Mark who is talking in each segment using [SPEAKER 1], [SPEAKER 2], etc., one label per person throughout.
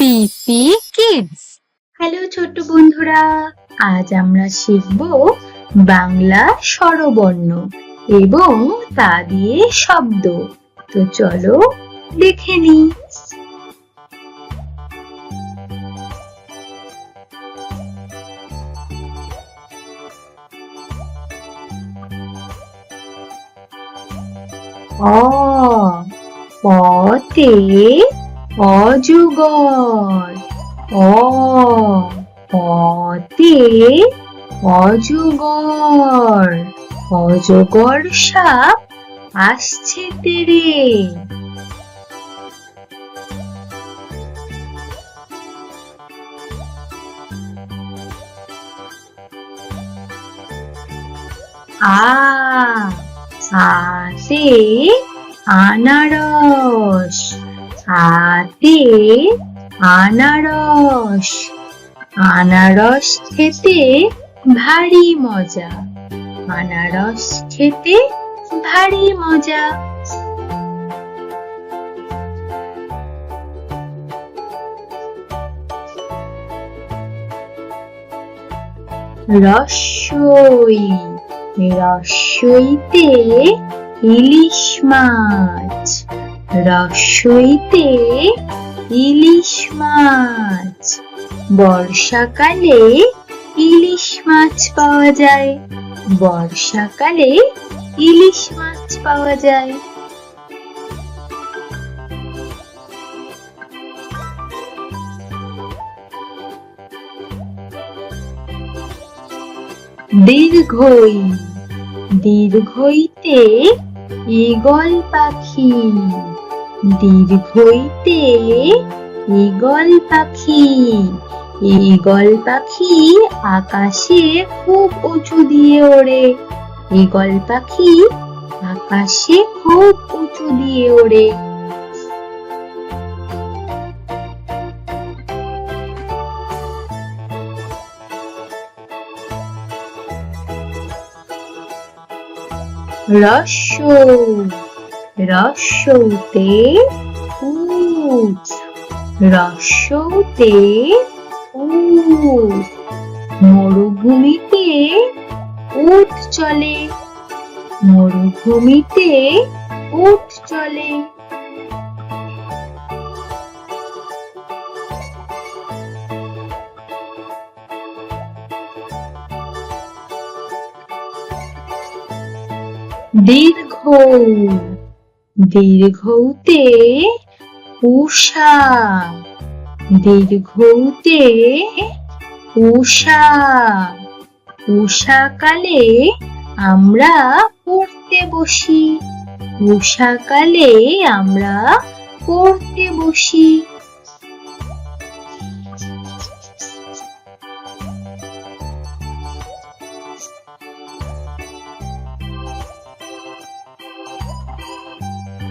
[SPEAKER 1] পিপি kids
[SPEAKER 2] hello ছোট্ট বন্ধুরা। আজ আমরা শিখব বাংলা স্বরবর্ণ এবং তা দিয়ে শব্দ। তো চলো দেখে নি। অ, পতে অজগর অ পতে অজগর অজগর সাপ আসছে তেরে। আ আতে আনারস। আতে আনারস। আনারস খেতে ভারী মজা। আনারস খেতে ভারী মজা। রসই। রসইতে ইলিশ মাছ। রসইতে ইলিশ মাছ। বর্ষাকালে ইলিশ মাছ পাওয়া যায়। বর্ষাকালে ইলিশ মাছ পাওয়া যায়। দীর্ঘই, দীর্ঘইতে ঈগল পাখি। দীর্ঘইতে ঈগল পাখি। ঈগল পাখি আকাশে খুব উঁচু দিয়ে ওড়ে। ঈগল পাখি আকাশে খুব উঁচু দিয়ে ওড়ে। রস্য রস্যতে উচ রস্যতে উট মরুভূমিতে উট চলে মরুভূমিতে উট চলে দীর্ঘ দীর্ঘতে উষা দীর্ঘতে উষা উষাকালে আমরা পড়তে বসি উষাকালে আমরা পড়তে বসি।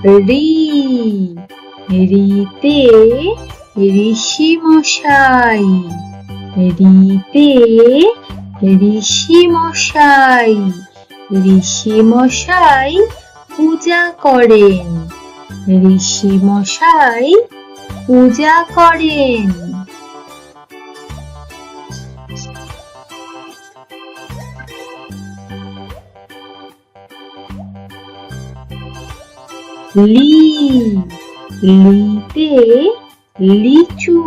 [SPEAKER 2] রি, রিতে ঋষি মশাই, রিতে ঋষি মশাই ঋষি মশাই পূজা করেন, ঋষি মশাই পূজা করেন। লি লিতে লিচু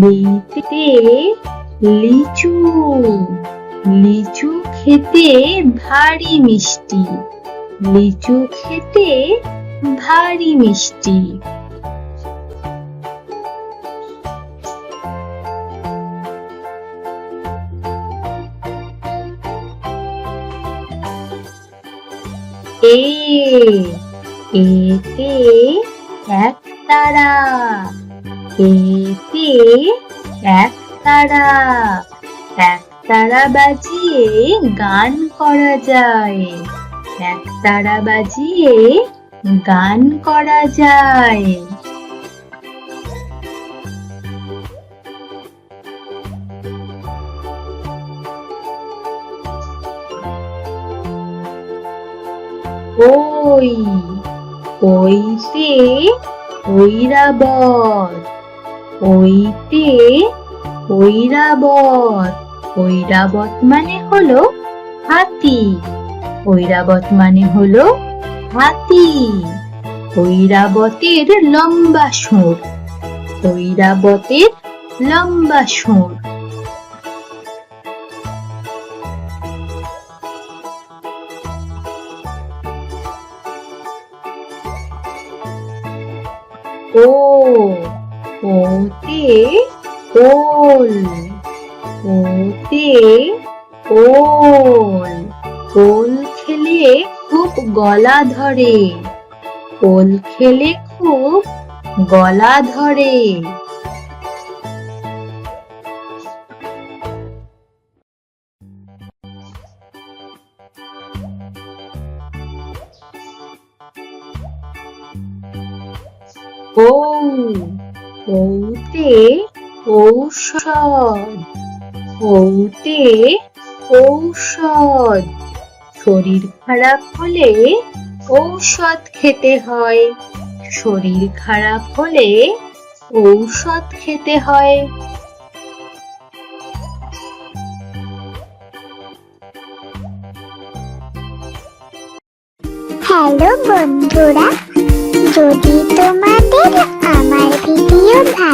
[SPEAKER 2] লিতে লিচু লিচু খেতে ভারী মিষ্টি লিচু খেতে ভারী মিষ্টি। এ এতে এক তারা, এতে এক তারা। এক তারা বাজিয়ে গান করা যায়। এক তারা বাজিয়ে গান করা যায়। ওই ওইতে ঐরাবত ওইতে ঐরাবত ঐরাবত মানে হলো হাতি ঐরাবত মানে হলো হাতি। ঐরাবতের লম্বা সুর ঐরাবতের লম্বা সুর। ও, ওতে ওল ওতে ওল ওল খেলে খুব গলা ধরে ওল খেলে খুব গলা ধরে। ওতে ঔষধ ওতে ঔষধ। শরীর খারাপ হলে ঔষধ খেতে হয়। শরীর খারাপ হলে ঔষধ খেতে হয়।
[SPEAKER 3] হ্যালো বন্ধুরা, যদি তোমাদের ค่ะ